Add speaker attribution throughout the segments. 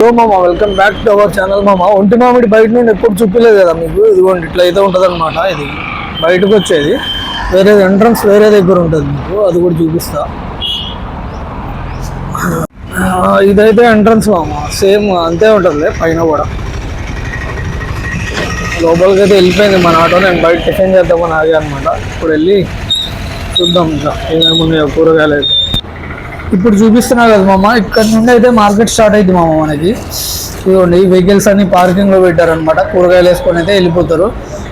Speaker 1: Hello మామ welcome back to our channel మామ. ఒంటి మామిడి బయట నుండి ఎప్పుడు చూపించలేదు కదా మీకు? ఇదిగోండి ఇట్లా అయితే ఉంటుంది అనమాట ఇది. బయటకు వచ్చేది. వేరే ఎంట్రన్స్ వేరే దగ్గర ఉంటుంది మీకు. అది కూడా చూపిస్తా. ఇదైతే ఎంట్రన్స్ మామ. సేమ్ అంతే ఉంటుంది పైన కూడా. లోపలికి అయితే వెళ్ళిపోయింది మన ఆటో. నేను బయట టిఫిన్ చేద్దామని ఆగా అనమాట ఇప్పుడు వెళ్ళి చూద్దాం ఇంకా ఏమేమి ఉన్నాయో కూరగాయలు అయితే. ఇప్పుడు చూపిస్తున్నా కదా మామ ఇక్కడ నుండి అయితే మార్కెట్ స్టార్ట్ అయింది మామ మనకి. చూడండి ఈ వెహికల్స్ అన్ని పార్కింగ్లో పెట్టారనమాట కూరగాయలు వేసుకొని అయితే వెళ్ళిపోతారు.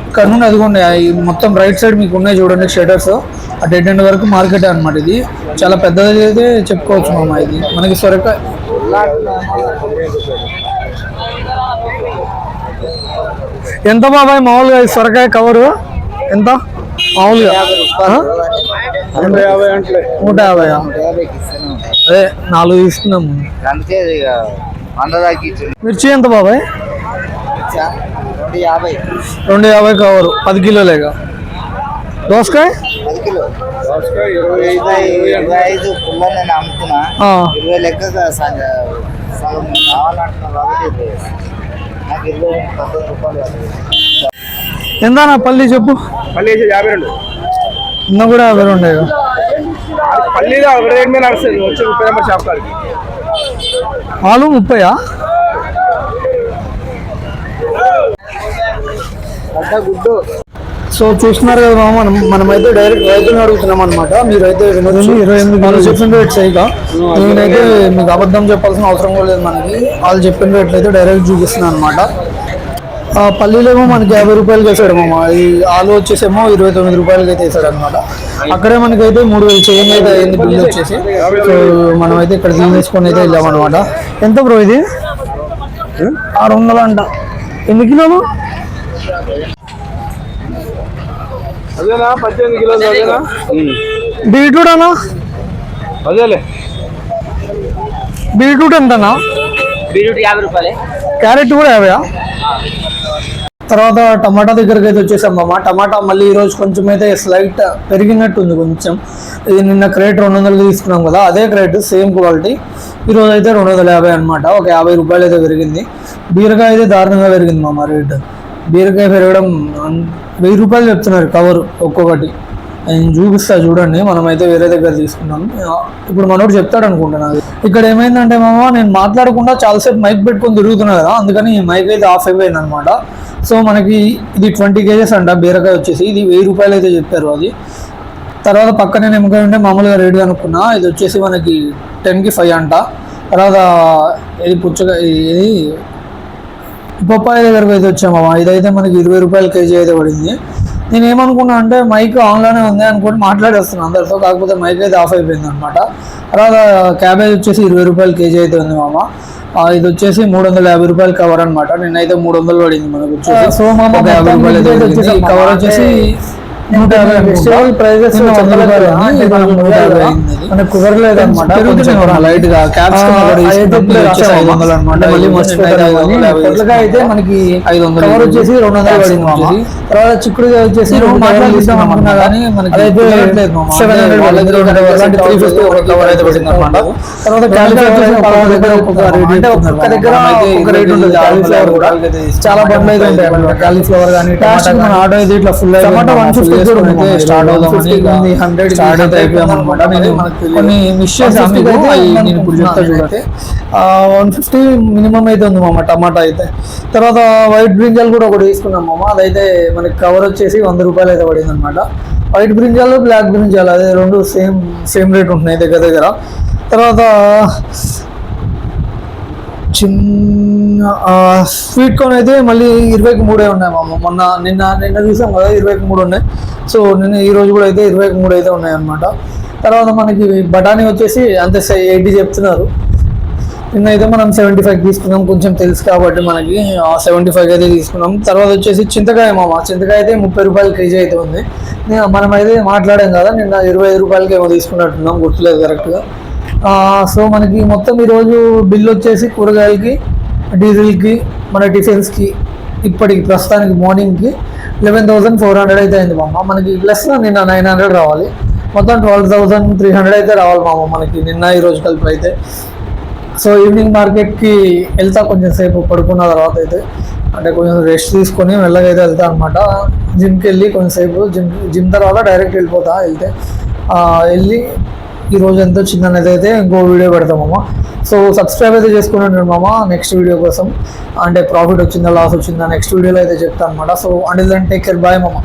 Speaker 1: ఇక్కడ నుండి అదిగోండి మొత్తం రైట్ సైడ్ మీకు ఉన్నాయి చూడండి షటర్స్. అటు ఎటెండ్ వరకు మార్కెట్ అనమాట ఇది. చాలా పెద్దది అయితే చెప్పుకోవచ్చు మామ ఇది. మనకి సొరకాయ ఎంత బాబాయ్ మామూలుగా సొరకాయ కవరు? ఎంత? మామూలుగా? నూట యాభై అదే నాలుగు తీసుకున్నాము
Speaker 2: అంతే ఇక
Speaker 1: మిర్చి ఎంత బాబాయ్?
Speaker 2: రెండు యాభై
Speaker 1: రెండు కవరు పది కిలోలేగా. దోసకాయ?
Speaker 2: పది కిలో ఇరవై ఇరవై ఐదు నేను ఇరవై లెక్క నాకు
Speaker 1: ఎంత పల్లి చెప్పు?
Speaker 3: పల్లి యాభై రెండు.
Speaker 1: ఇన్న కూడా యాభై రెండు ఇక.
Speaker 3: పల్లీలో ఒక రేట్ మీద నడుస్తుంది వచ్చి ముప్పై నెంబర్ షాప్ కాడికి
Speaker 1: ఆలు ముప్పయా?
Speaker 2: పెద్ద గుడ్డు
Speaker 1: సో చూస్తున్నారు కదా మామ మనం మనమైతే డైరెక్ట్ రైతులను అడుగుతున్నాం అనమాట మీరైతే వినొచ్చు. ఇరవై ఎనిమిది వాళ్ళు చెప్పిన రేట్స్ ఇక. నేనైతే మీకు అబద్ధం చెప్పాల్సిన అవసరం కూడా లేదు మనకి. వాళ్ళు చెప్పిన రేట్లు అయితే డైరెక్ట్ చూపిస్తున్నాను అనమాట పల్లీలేమో మనకి యాభై రూపాయలకి వేసాడు మామ. ఈ ఆలు వచ్చేసేమో ఇరవై తొమ్మిది రూపాయలకి అయితే వేసాడు అనమాట అక్కడే మనకైతే మూడు వేలు చేంజ్ అయితే అయింది బిల్ వచ్చేసి. సో మనమైతే ఇక్కడ తీసుకొని అయితే వెళ్ళామన్నమాట. ఎంత బ్రో ఇది? ఆరు వందలు అంట ఎన్ని కిలోలు బీట్రూట్ అన్నా?
Speaker 3: అదేలే.
Speaker 1: బీట్రూట్ ఎంతనా
Speaker 2: బీరూట్ యాభై రూపాయలే.
Speaker 1: క్యారెట్ కూడా యాభై తర్వాత టమాటా దగ్గరికి అయితే వచ్చేసాం టమాటా మళ్ళీ ఈరోజు కొంచెం అయితే స్లైట్ పెరిగినట్టు ఉంది కొంచెం. ఇది నిన్న క్రేట్ రెండు వందలు తీసుకున్నాం కదా అదే క్రేట్ సేమ్ క్వాలిటీ. ఈరోజు అయితే రెండు వందల యాభై అనమాట ఒక యాభై రూపాయలు అయితే పెరిగింది. బీరకాయ అయితే దారుణంగా పెరిగింది మామ రేట్. బీరకాయ పెరగడం వెయ్యి రూపాయలు చెప్తున్నారు కవర్ ఒక్కొక్కటి. నేను చూపిస్తా చూడండి మనమైతే వేరే దగ్గర తీసుకున్నాం. ఇప్పుడు మనోడు చెప్తాడు అనుకుంటున్నాను ఇక్కడ ఏమైందంటే మామ నేను మాట్లాడకుండా చాలాసేపు మైక్ పెట్టుకొని తిరుగుతున్నా కదా అందుకని ఈ మైక్ అయితే ఆఫ్ అయిపోయింది అనమాట సో మనకి ఇది ట్వంటీ కేజెస్ అంట బీరకాయ వచ్చేసి. ఇది వెయ్యి రూపాయలు అయితే చెప్పారు అది. తర్వాత పక్కనే నిమ్మకాయ ఉంటే మామూలుగా రేటు అనుకున్నా. ఇది వచ్చేసి మనకి టెన్కి ఫైవ్ అంట. తర్వాత ఇది పుచ్చకాయ ఇది బొప్పాయి దగ్గరకు అయితే వచ్చామమ్మా ఇదైతే మనకి ఇరవై రూపాయల కేజీ అయితే పడింది. నేను ఏమనుకున్నా అంటే మైక్ ఆన్లోనే ఉంది అనుకుని మాట్లాడేస్తున్నాను అందరితో. కాకపోతే మైక్ అయితే ఆఫ్ అయిపోయింది అనమాట తర్వాత క్యాబేజ్ వచ్చేసి ఇరవై రూపాయల కేజీ అయితే ఉంది మామ. ఇది వచ్చేసి మూడు వందల యాభై రూపాయలు కవర్ అనమాట నిన్నైతే మూడు వందలు పడింది మనకు వచ్చేసి. సో రూపాయలు కవర్ వచ్చేసి నూట యాభై ప్రైజెస్ మనకు కుదరలేదు అనమాట లైట్గా పొట్లకాయ అయితే మనకి ఐదు వందలు వచ్చేసి రెండు వందలు పడింది మామ. తర్వాత చిక్కుడుగా వచ్చేసి మాట్లాడిస్తాం అనుకున్నా కానీ మనకి సెవెన్ హండ్రెడ్ త్రీ ఫిఫ్టీ ఒక కవర్ అయితే పడింది అనమాట తర్వాత అంటే ఒక్కొక్క దగ్గర ఒక్కొక్క రేట్ ఉంటుంది కూడా చాలా బండ్లు అయితే ఉంటాయి అనమాట క్యాలిఫ్లవర్ కానీ మన ఆటో అయితే ఇట్లా full tomato one fifty start అవుదామని హండ్రెడ్ స్టార్ట్ అయితే అయిపోయాం అనమాట నేను కొన్ని మిస్ చేసాను మీకు అవి నేను ఇప్పుడు చెప్తా చూడండి. వన్ ఫిఫ్టీ మినిమం అయితే ఉంది మామ టమాటా అయితే. తర్వాత వైట్ బ్రింజాల్ కూడా ఒకటి తీసుకున్నాం మామ. అదైతే మనకి కవర్ వచ్చేసి వంద రూపాయలు అయితే పడింది అనమాట వైట్ బ్రింజాల్ బ్లాక్ బ్రింజాల్ అదే రెండు సేమ్ సేమ్ రేట్ ఉంటున్నాయి దగ్గర దగ్గర. తర్వాత చిన్న స్వీట్ కార్న్ అయితే మళ్ళీ ఇరవైకి మూడే ఉన్నాయి మామ. మొన్న నిన్న నిన్న చూసాం కదా ఇరవైకి మూడు ఉన్నాయి. సో నిన్న ఈ రోజు కూడా అయితే ఇరవైకి మూడు అయితే ఉన్నాయి అనమాట తర్వాత మనకి బఠానీ వచ్చేసి అంతే ఎయిటీ చెప్తున్నారు. నిన్న అయితే మనం సెవెంటీ ఫైవ్ తీసుకున్నాం కొంచెం తెలుసు కాబట్టి మనకి సెవెంటీ ఫైవ్ అయితే తీసుకున్నాం. తర్వాత వచ్చేసి చింతకాయ మామ. చింతకాయ అయితే ముప్పై రూపాయలు కేజీ అయితే ఉంది. మనం అయితే మాట్లాడాం కదా నిన్న ఇరవై ఐదు రూపాయలకి ఏమో తీసుకున్నట్టున్నాం గుర్తులేదు కరెక్ట్గా సో మనకి మొత్తం ఈరోజు బిల్ వచ్చేసి కూరగాయలకి డీజిల్కి మన టిఫిన్స్కి ఇప్పటికి ప్రస్తుతానికి మార్నింగ్కి లెవెన్ థౌసండ్ ఫోర్ హండ్రెడ్ అయితే అయింది మామ. మనకి ప్లస్ నిన్న నైన్ హండ్రెడ్ రావాలి. మొత్తం ట్వెల్వ్ థౌసండ్ త్రీ హండ్రెడ్ అయితే రావాలి మామ మనకి నిన్న ఈ రోజు కలిపి అయితే. సో ఈవినింగ్ మార్కెట్కి వెళ్తా కొంచెం సేపు పడుకున్న తర్వాత అయితే. అంటే కొంచెం రెస్ట్ తీసుకొని మెల్లగా అయితే వెళ్తా అనమాట జిమ్కి వెళ్ళి కొంచెంసేపు జిమ్ జిమ్ తర్వాత డైరెక్ట్ వెళ్ళిపోతా వెళ్తే. వెళ్ళి ఈ రోజు ఎంతో చిన్నది అయితే ఇంకో వీడియో పెడతామమ్మ సో సబ్స్క్రైబ్ అయితే చేసుకున్నాను మామ నెక్స్ట్ వీడియో కోసం. అంటే ప్రాఫిట్ వచ్చిందా లాస్ వచ్చిందా నెక్స్ట్ వీడియోలో అయితే చెప్తాను అనమాట so and then take care bye మామ.